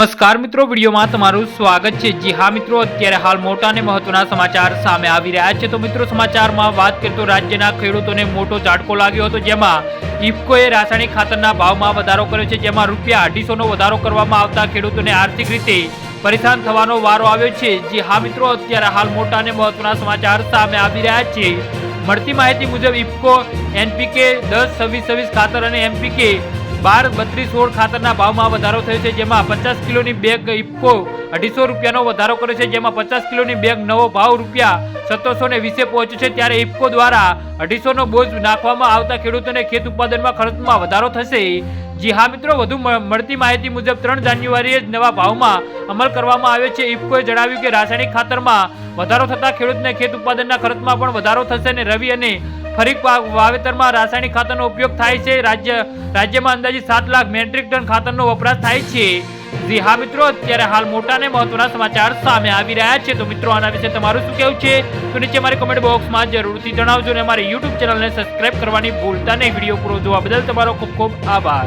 નમસ્કાર મિત્રો, વિડીયોમાં તમારું સ્વાગત છે. જી હા મિત્રો, અત્યારે હાલ મોટા અને મહત્વના સમાચાર સામે આવી રહ્યા છે. તો મિત્રો, સમાચારમાં વાત કરીએ તો રાજ્યના ખેડૂતોને મોટો ઝાટકો લાગ્યો હતો, જેમાં ઇફકોએ રાસાયણિક ખાતરના ભાવમાં વધારો કર્યો છે. જેમાં રૂપિયા અઢીસોનો વધારો કરવામાં આવતા ખેડૂતોને આર્થિક રીતે પરેશાન થવાનો વારો આવ્યો છે. જી હા મિત્રો, અત્યારે હાલ મોટા અને મહત્વના સમાચાર સામે આવી રહ્યા છે. મળતી માહિતી મુજબ ઇફકો એનપીકે, દસ, છવ્વીસ છવ્વીસ ખાતર અને એમપીકે બાર બત્રીસ સોળ ખાતરના ભાવમાં વધારો થયો છે, જેમાં પચાસ કિલોની બેગ ઇફકો અઢીસો રૂપિયાનો વધારો કર્યો છે, જેમાં પચાસ કિલોની બેગ નવો ભાવ રૂપિયા સત્તરસો ને વીસે પહોંચ્યો છે, ત્યારે ઇફકો દ્વારા અઢીસોનો બોજ નાખવામાં આવતા ખેડૂતોને ખેત ઉત્પાદનમાં ખર્ચમાં વધારો થશે. જી હા મિત્રો, વધુ મળતી માહિતી મુજબ ત્રણ જાન્યુઆરીએ જ નવા ભાવમાં અમલ કરવામાં આવ્યો છે. ઇફકોએ જણાવ્યું કે રાસાયણિક ખાતરમાં વધારો થતાં ખેડૂતને ખેત ઉત્પાદનના ખર્ચમાં પણ વધારો થશે અને રવિ અને ફરી વાવેતરમાં રાસાયણિક ખાતરનો ઉપયોગ થાય છે. રાજ્ય, રાજ્યમાં અંદાજે સાત લાખ મેટ્રિક ટન ખાતરનો વપરાશ થાય છે. જી હા મિત્રો, અત્યારે હાલ મોટા ને મહત્વના સમાચાર સામે આવી રહ્યા છે. તો મિત્રો, આના વિશે તમારું શું કહેવું છે? તો નીચે મારી કમેન્ટ બોક્સમાં જરૂરથી જણાવજો અને અમારી યુટ્યુબ ચેનલને સબસ્ક્રાઇબ કરવાની ભૂલતા નહીં. વીડિયો પૂરો જોવા બદલ તમારો ખૂબ ખૂબ આભાર.